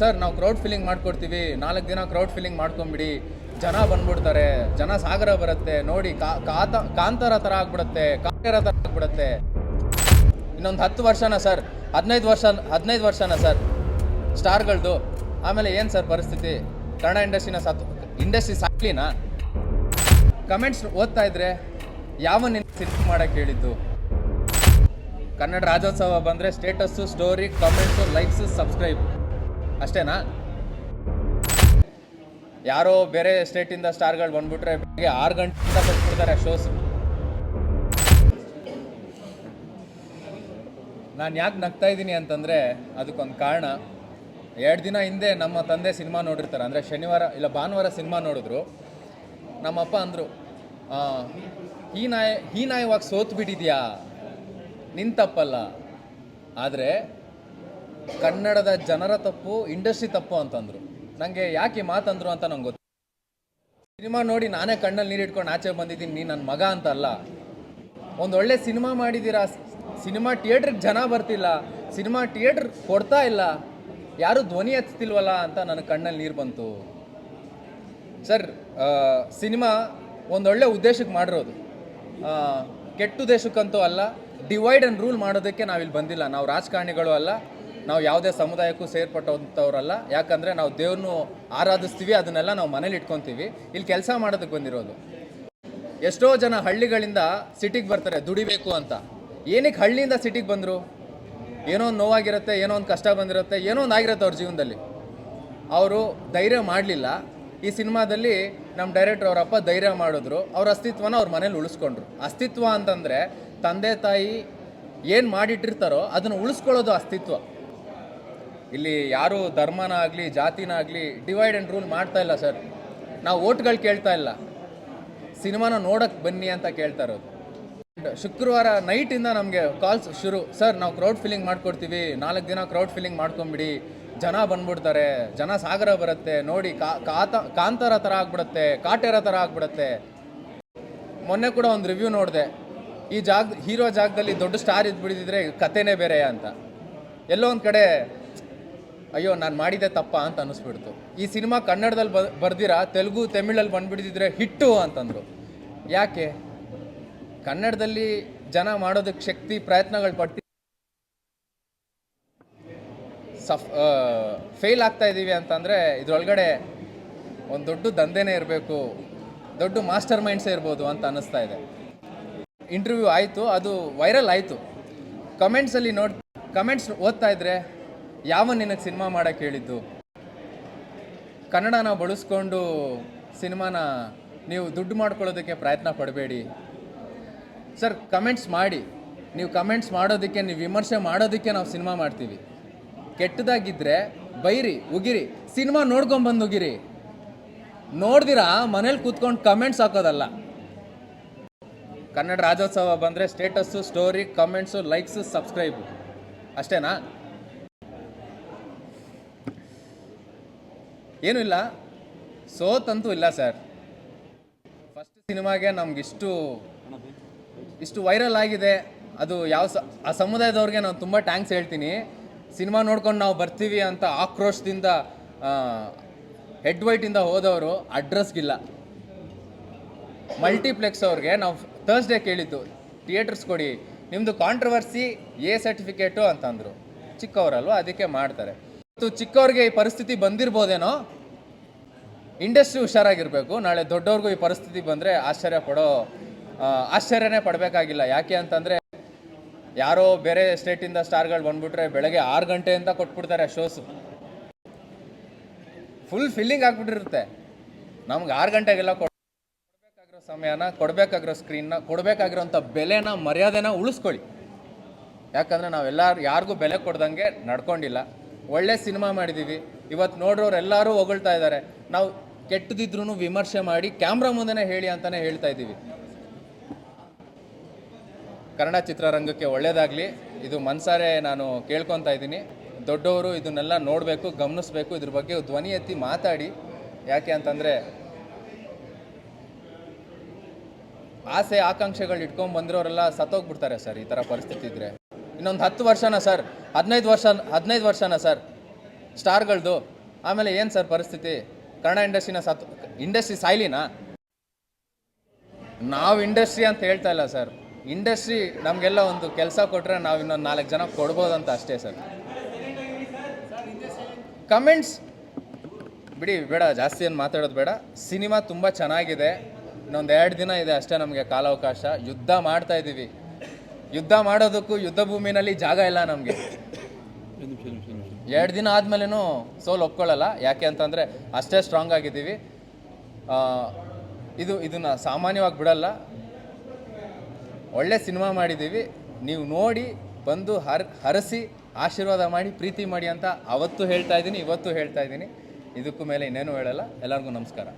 Sir ನಾವು crowd filling ಮಾಡ್ಕೊಡ್ತೀವಿ. ನಾಲ್ಕು ದಿನ ಕ್ರೌಡ್ ಫಿಲ್ಲಿಂಗ್ ಮಾಡ್ಕೊಂಬಿಡಿ. ಜನ ಬಂದ್ಬಿಡ್ತಾರೆ. ಜನ ಸಾಗರ ಬರುತ್ತೆ. ನೋಡಿ ಕಾತ, ಕಾಂತಾರ ಥರ ಆಗ್ಬಿಡುತ್ತೆ. ಕಾಂತಾರ ಥರ ಆಗ್ಬಿಡುತ್ತೆ. ಇನ್ನೊಂದು ಹತ್ತು ವರ್ಷನ ಸರ್ ಹದಿನೈದು ವರ್ಷ, ಹದಿನೈದು ವರ್ಷನ ಸರ್ ಸ್ಟಾರ್ಗಳದು. ಆಮೇಲೆ ಏನು ಸರ್ ಪರಿಸ್ಥಿತಿ? ಕನ್ನಡ ಇಂಡಸ್ಟ್ರಿನ ಸತ್, ಇಂಡಸ್ಟ್ರಿ ಸಾಕ್ಲಿನಾ? ಕಮೆಂಟ್ಸ್ ಓದ್ತಾ ಇದ್ರೆ ಯಾವ ನಿನ್ನ ಸಿನಿಮಾ ಮಾಡೋಕ್ಕೆ ಹೇಳಿದ್ದು ಕನ್ನಡ ರಾಜ್ಯೋತ್ಸವ ಬಂದರೆ status story comments likes subscribe ಅಷ್ಟೇನಾ? ಯಾರೋ ಬೇರೆ ಸ್ಟೇಟಿಂದ ಸ್ಟಾರ್ಗಳು ಬಂದ್ಬಿಟ್ರೆ ಬೆಳಗ್ಗೆ ಆರು ಗಂಟೆಯಿಂದ ಕೊಟ್ಬಿಡ್ತಾರೆ ಶೋಸ್. ನಾನು ಯಾಕೆ ನಗ್ತಾ ಇದ್ದೀನಿ ಅಂತಂದರೆ ಅದಕ್ಕೊಂದು ಕಾರಣ. ಎರಡು ದಿನ ಹಿಂದೆ ನಮ್ಮ ತಂದೆ ಸಿನಿಮಾ ನೋಡಿರ್ತಾರೆ. ಅಂದರೆ ಶನಿವಾರ ಇಲ್ಲ ಭಾನುವಾರ ಸಿನಿಮಾ ನೋಡಿದ್ರು. ನಮ್ಮಪ್ಪ ಅಂದರು ಹೀನಾಯ ಹೀನಾಯವಾಗಿ ಸೋತು ಬಿಟ್ಟಿದ್ಯಾ ನಿನ್ ತಪ್ಪಲ್ಲ. ಆದರೆ ಕನ್ನಡದ ಜನರ ತಪ್ಪು, ಇಂಡಸ್ಟ್ರಿ ತಪ್ಪು ಅಂತಂದರು. ನನಗೆ ಯಾಕೆ ಮಾತಂದ್ರು ಅಂತ ನಂಗೆ ಗೊತ್ತು ಸಿನಿಮಾ ನೋಡಿ ನಾನೇ ಕಣ್ಣಲ್ಲಿ ನೀರು ಇಟ್ಕೊಂಡು ಆಚೆ ಬಂದಿದ್ದೀನಿ, ನೀನು ನನ್ನ ಮಗ ಅಂತ ಅಲ್ಲ. ಒಂದು ಒಳ್ಳೆ ಸಿನಿಮಾ ಮಾಡಿದ್ದೀರಾ ಸಿನಿಮಾ ಥಿಯೇಟ್ರಿಗೆ ಜನ ಬರ್ತಿಲ್ಲ. ಸಿನಿಮಾ ಥಿಯೇಟ್ರ್ ಕೊಡ್ತಾ ಇಲ್ಲ. ಯಾರು ಧ್ವನಿ ಹಚ್ತಿಲ್ವಲ್ಲ ಅಂತ ನನ್ನ ಕಣ್ಣಲ್ಲಿ ನೀರು ಬಂತು. ಸರ್ ಸಿನಿಮಾ ಒಂದೊಳ್ಳೆ ಉದ್ದೇಶಕ್ಕೆ ಮಾಡಿರೋದು. ಕೆಟ್ಟ ಉದ್ದೇಶಕ್ಕಂತೂ ಅಲ್ಲ, ಡಿವೈಡ್ ಆ್ಯಂಡ್ ರೂಲ್ ಮಾಡೋದಕ್ಕೆ ನಾವಿಲ್ಲಿ ಬಂದಿಲ್ಲ. ನಾವು ರಾಜಕಾರಣಿಗಳು ಅಲ್ಲ. ನಾವು ಯಾವುದೇ ಸಮುದಾಯಕ್ಕೂ ಸೇರ್ಪಟ್ಟಂಥವ್ರಲ್ಲ. ಯಾಕಂದರೆ ನಾವು ದೇವ್ರನ್ನು ಆರಾಧಿಸ್ತೀವಿ, ಅದನ್ನೆಲ್ಲ ನಾವು ಮನೇಲಿ ಇಟ್ಕೊತೀವಿ. ಇಲ್ಲಿ ಕೆಲಸ ಮಾಡೋದಕ್ಕೆ ಬಂದಿರೋದು. ಎಷ್ಟೋ ಜನ ಹಳ್ಳಿಗಳಿಂದ ಸಿಟಿಗೆ ಬರ್ತಾರೆ, ದುಡಿಬೇಕು ಅಂತ. ಏನಕ್ಕೆ ಹಳ್ಳಿಯಿಂದ ಸಿಟಿಗೆ ಬಂದರು? ಏನೋ ಒಂದು ನೋವಾಗಿರುತ್ತೆ, ಏನೋ ಒಂದು ಕಷ್ಟ ಬಂದಿರುತ್ತೆ, ಏನೋ ಒಂದು ಆಗಿರುತ್ತೆ ಅವ್ರ ಜೀವನದಲ್ಲಿ. ಅವರು ಧೈರ್ಯ ಮಾಡಲಿಲ್ಲ. ಈ ಸಿನಿಮಾದಲ್ಲಿ ನಮ್ಮ ಡೈರೆಕ್ಟರ್ ಅವರಪ್ಪ ಧೈರ್ಯ ಮಾಡಿದ್ರು. ಅವ್ರ ಅಸ್ತಿತ್ವನ ಅವ್ರ ಮನೇಲಿ ಉಳಿಸ್ಕೊಂಡ್ರು. ಅಸ್ತಿತ್ವ ಅಂತಂದರೆ ತಂದೆ ತಾಯಿ ಏನು ಮಾಡಿಟ್ಟಿರ್ತಾರೋ ಅದನ್ನು ಉಳಿಸ್ಕೊಳ್ಳೋದು ಅಸ್ತಿತ್ವ. ಇಲ್ಲಿ ಯಾರು ಧರ್ಮನ ಆಗಲಿ, ಜಾತಿನ ಆಗಲಿ ಡಿವೈಡ್ ಆ್ಯಂಡ್ ರೂಲ್ ಮಾಡ್ತಾ ಇಲ್ಲ ಸರ್. ನಾವು ಓಟ್ಗಳು ಕೇಳ್ತಾ ಇಲ್ಲ. ಸಿನಿಮಾನ ನೋಡಕ್ಕೆ ಬನ್ನಿ ಅಂತ ಕೇಳ್ತಾ ಇರೋದು. ಶುಕ್ರವಾರ ನೈಟಿಂದ ನಮಗೆ ಕಾಲ್ಸ್ ಶುರು. ಸರ್ ನಾವು ಕ್ರೌಡ್ ಫಿಲ್ಲಿಂಗ್ ಮಾಡ್ಕೊಡ್ತೀವಿ. ನಾಲ್ಕು ದಿನ ಕ್ರೌಡ್ ಫಿಲ್ಲಿಂಗ್ ಮಾಡ್ಕೊಂಬಿಡಿ. ಜನ ಬಂದ್ಬಿಡ್ತಾರೆ. ಜನ ಸಾಗರ ಬರುತ್ತೆ. ನೋಡಿ ಕಾತ, ಕಾಂತಾರ ಥರ ಆಗ್ಬಿಡುತ್ತೆ. ಕಾಟೇರ ಥರ ಆಗ್ಬಿಡುತ್ತೆ. ಮೊನ್ನೆ ಕೂಡ ಒಂದು ರಿವ್ಯೂ ನೋಡಿದೆ. ಈ ಜಾಗ, ಹೀರೋ ಜಾಗದಲ್ಲಿ ದೊಡ್ಡ ಸ್ಟಾರ್ ಇದ್ಬಿಡಿದ್ರೆ ಕತೆನೇ ಬೇರೆ ಅಂತ. ಎಲ್ಲೋ ಒಂದು ಕಡೆ ಅಯ್ಯೋ, ನಾನು ಮಾಡಿದ್ದೆ ತಪ್ಪ ಅಂತ ಅನ್ನಿಸ್ಬಿಡ್ತು. ಈ ಸಿನಿಮಾ ಕನ್ನಡದಲ್ಲಿ ಬ, ಬರ್ದಿರಾ, ತೆಲುಗು, ತಮಿಳಲ್ಲಿ ಬಂದ್ಬಿಟ್ಟಿದ್ರೆ ಹಿಟ್ಟು ಅಂತಂದರು. ಯಾಕೆ? ಕನ್ನಡದಲ್ಲಿ ಜನ ಮಾಡೋದಕ್ಕೆ ಶಕ್ತಿ, ಪ್ರಯತ್ನಗಳು ಪಟ್ಟು ಸಫ್ ಫೇಲ್ ಆಗ್ತಾ ಇದ್ದೀವಿ ಅಂತಂದರೆ ಇದ್ರೊಳಗಡೆ ಒಂದು ದೊಡ್ಡ ದಂಧೆನೇ ಇರಬೇಕು, ದೊಡ್ಡ ಮಾಸ್ಟರ್ ಮೈಂಡ್ಸೇ ಇರ್ಬೋದು ಅಂತ ಅನ್ನಿಸ್ತಾ ಇದೆ. ಇಂಟರ್ವ್ಯೂ ಆಯಿತು, ಅದು ವೈರಲ್ ಆಯಿತು. ಕಮೆಂಟ್ಸಲ್ಲಿ ನೋಡಿ, ಕಮೆಂಟ್ಸ್ ಓದ್ತಾ ಇದ್ರೆ ಯಾವ ನಿನಗೆ ಸಿನಿಮಾ ಮಾಡೋಕ್ಕೆ ಹೇಳಿದ್ದು? ಕನ್ನಡನ ಬಳಸ್ಕೊಂಡು ಸಿನಿಮಾನ ನೀವು ದುಡ್ಡು ಮಾಡ್ಕೊಳ್ಳೋದಕ್ಕೆ ಪ್ರಯತ್ನ ಪಡಬೇಡಿ. ಸರ್ ಕಮೆಂಟ್ಸ್ ಮಾಡಿ. ನೀವು ಕಮೆಂಟ್ಸ್ ಮಾಡೋದಕ್ಕೆ, ನೀವು ವಿಮರ್ಶೆ ಮಾಡೋದಕ್ಕೆ ನಾವು ಸಿನಿಮಾ ಮಾಡ್ತೀವಿ. ಕೆಟ್ಟದಾಗಿದ್ದರೆ ಬೈರಿ, ಉಗಿರಿ, ಸಿನಿಮಾ ನೋಡ್ಕೊಂಬಂದು ಉಗಿರಿ ನೋಡ್ದಿರಾ, ಮನೇಲಿ ಕೂತ್ಕೊಂಡು ಕಮೆಂಟ್ಸ್ ಹಾಕೋದಲ್ಲ. ಕನ್ನಡ ರಾಜ್ಯೋತ್ಸವ ಬಂದರೆ status story comments likes subscribe ಅಷ್ಟೇನಾ? ಏನೂ ಇಲ್ಲ. ಸೋತಂತೂ ಇಲ್ಲ ಸರ್. ಫಸ್ಟ್ ಸಿನಿಮಾಗೆ ನಮ್ಗೆ ಇಷ್ಟು ಇಷ್ಟು ವೈರಲ್ ಆಗಿದೆ. ಅದು ಯಾವ ಸ, ಆ ಸಮುದಾಯದವ್ರಿಗೆ ನಾನು ತುಂಬ ಟ್ಯಾಂಕ್ಸ್ ಹೇಳ್ತೀನಿ. ಸಿನಿಮಾ ನೋಡ್ಕೊಂಡು ನಾವು ಬರ್ತೀವಿ ಅಂತ ಆಕ್ರೋಶದಿಂದ ಹೆಡ್ ವೈಟಿಂದ ಹೋದವರು ಅಡ್ರೆಸ್ಗಿಲ್ಲ ಮಲ್ಟಿಪ್ಲೆಕ್ಸ್ ಅವ್ರಿಗೆ ನಾವು ಥರ್ಸ್ಡೇ ಕೇಳಿದ್ದು ಥಿಯೇಟರ್ಸ್ ಕೊಡಿ. ನಿಮ್ಮದು ಕಾಂಟ್ರವರ್ಸಿ ಎ ಸರ್ಟಿಫಿಕೇಟು ಅಂತಂದರು. ಚಿಕ್ಕವರಲ್ವ, ಅದಕ್ಕೆ ಮಾಡ್ತಾರೆ. ಚಿಕ್ಕವ್ರಿಗೆ ಈ ಪರಿಸ್ಥಿತಿ ಬಂದಿರ್ಬೋದೇನೋ, ಇಂಡಸ್ಟ್ರಿ ಹುಷಾರಾಗಿರಬೇಕು. ನಾಳೆ ದೊಡ್ಡವ್ರಿಗೂ ಈ ಪರಿಸ್ಥಿತಿ ಬಂದರೆ ಆಶ್ಚರ್ಯ ಪಡೋ ಆಶ್ಚರ್ಯನೇ ಪಡಬೇಕಾಗಿಲ್ಲ. ಯಾಕೆ ಅಂತಂದರೆ, ಯಾರೋ ಬೇರೆ ಸ್ಟೇಟಿಂದ ಸ್ಟಾರ್ಗಳು ಬಂದ್ಬಿಟ್ರೆ ಬೆಳಗ್ಗೆ ಆರು ಗಂಟೆಯಿಂದ ಕೊಟ್ಬಿಡ್ತಾರೆ ಶೋಸು. Full filling ಆಗಿಬಿಟ್ಟಿರುತ್ತೆ. ನಮ್ಗೆ ಆರು ಗಂಟೆಗೆಲ್ಲ ಕೊಡ್, ಕೊಡಬೇಕಾಗಿರೋ ಸಮಯನ, ಕೊಡಬೇಕಾಗಿರೋ ಸ್ಕ್ರೀನ್ನ, ಕೊಡಬೇಕಾಗಿರೋಂಥ ಬೆಲೆನ, ಮರ್ಯಾದೆನ ಉಳಿಸ್ಕೊಳ್ಳಿ. ಯಾಕಂದರೆ ನಾವೆಲ್ಲ ಯಾರಿಗೂ ಬೆಲೆ ಕೊಡ್ದಂಗೆ ನಡ್ಕೊಂಡಿಲ್ಲ. ಒಳ್ಳೆ ಸಿನಿಮಾ ಮಾಡಿದ್ದೀವಿ ಇವತ್ತು ನೋಡ್ರೋರು ಎಲ್ಲರೂ ಹೊಗಳ್ತಾ ಇದ್ದಾರೆ. ನಾವು ಕೆಟ್ಟದಿದ್ರೂ ವಿಮರ್ಶೆ ಮಾಡಿ ಕ್ಯಾಮ್ರಾ ಮುಂದೆನೇ ಹೇಳಿ ಅಂತಲೇ ಹೇಳ್ತಾ ಇದ್ದೀವಿ. ಕನ್ನಡ ಚಿತ್ರರಂಗಕ್ಕೆ ಒಳ್ಳೆಯದಾಗಲಿ ಇದು ಮನ್ಸಾರೆ ನಾನು ಕೇಳ್ಕೊತಾ ಇದ್ದೀನಿ. ದೊಡ್ಡವರು ಇದನ್ನೆಲ್ಲ ನೋಡಬೇಕು, ಗಮನಿಸಬೇಕು. ಇದ್ರ ಬಗ್ಗೆ ಧ್ವನಿ ಎತ್ತಿ ಮಾತಾಡಿ. ಯಾಕೆ ಅಂತಂದರೆ, ಆಸೆ, ಆಕಾಂಕ್ಷೆಗಳು ಇಟ್ಕೊಂಡು ಬಂದಿರೋರೆಲ್ಲ ಸತ್ತೋಗ್ಬಿಡ್ತಾರೆ ಸರ್ ಈ ಥರ ಪರಿಸ್ಥಿತಿ ಇದ್ದರೆ ಇನ್ನೊಂದು ಹತ್ತು ವರ್ಷನ ಸರ್, ಹದಿನೈದು ವರ್ಷ, ಹದಿನೈದು ವರ್ಷನ ಸರ್, ಸ್ಟಾರ್ಗಳದು. ಆಮೇಲೆ ಏನು ಸರ್ ಪರಿಸ್ಥಿತಿ? ಕನ್ನಡ ಇಂಡಸ್ಟ್ರಿನ ಸತ್, ಇಂಡಸ್ಟ್ರಿ ಸಾಯ್ಲಿನಾ? ನಾವು ಇಂಡಸ್ಟ್ರಿ ಅಂತ ಹೇಳ್ತಾ ಇಲ್ಲ ಸರ್. ಇಂಡಸ್ಟ್ರಿ ನಮಗೆಲ್ಲ ಒಂದು ಕೆಲಸ ಕೊಟ್ಟರೆ ನಾವು ಇನ್ನೊಂದು ನಾಲ್ಕು ಜನ ಕೊಡ್ಬೋದಂತ ಅಷ್ಟೇ ಸರ್. ಕಮೆಂಟ್ಸ್, ಬಿಡಿ ಬೇಡ, ಜಾಸ್ತಿ ಏನು ಮಾತಾಡೋದು ಬೇಡ. ಸಿನಿಮಾ ತುಂಬ ಚೆನ್ನಾಗಿದೆ. ಇನ್ನೊಂದು ಎರಡು ದಿನ ಇದೆ ಅಷ್ಟೇ ನಮಗೆ ಕಾಲಾವಕಾಶ. ಯುದ್ಧ ಮಾಡ್ತಾ ಇದ್ದೀವಿ ಯುದ್ಧ ಮಾಡೋದಕ್ಕೂ ಯುದ್ಧ ಭೂಮಿನಲ್ಲಿ ಜಾಗ ಇಲ್ಲ ನಮಗೆ. ಎರಡು ದಿನ ಆದಮೇಲೆನೂ ಸೋಲು ಒಪ್ಕೊಳ್ಳಲ್ಲ. ಯಾಕೆ ಅಂತಂದರೆ ಅಷ್ಟೇ ಸ್ಟ್ರಾಂಗ್ ಆಗಿದ್ದೀವಿ. ಇದು, ಇದನ್ನು ಸಾಮಾನ್ಯವಾಗಿ ಬಿಡಲ್ಲ. ಒಳ್ಳೆ ಸಿನಿಮಾ ಮಾಡಿದ್ದೀವಿ. ನೀವು ನೋಡಿ, ಬಂದು ಹರ್, ಹರಸಿ, ಆಶೀರ್ವಾದ ಮಾಡಿ, ಪ್ರೀತಿ ಮಾಡಿ ಅಂತ ಅವತ್ತು ಹೇಳ್ತಾ ಇದ್ದೀನಿ, ಇವತ್ತು ಹೇಳ್ತಾ ಇದ್ದೀನಿ. ಇದಕ್ಕೂ ಮೇಲೆ ಇನ್ನೇನು ಹೇಳಲ್ಲ. ಎಲ್ಲರಿಗೂ ನಮಸ್ಕಾರ.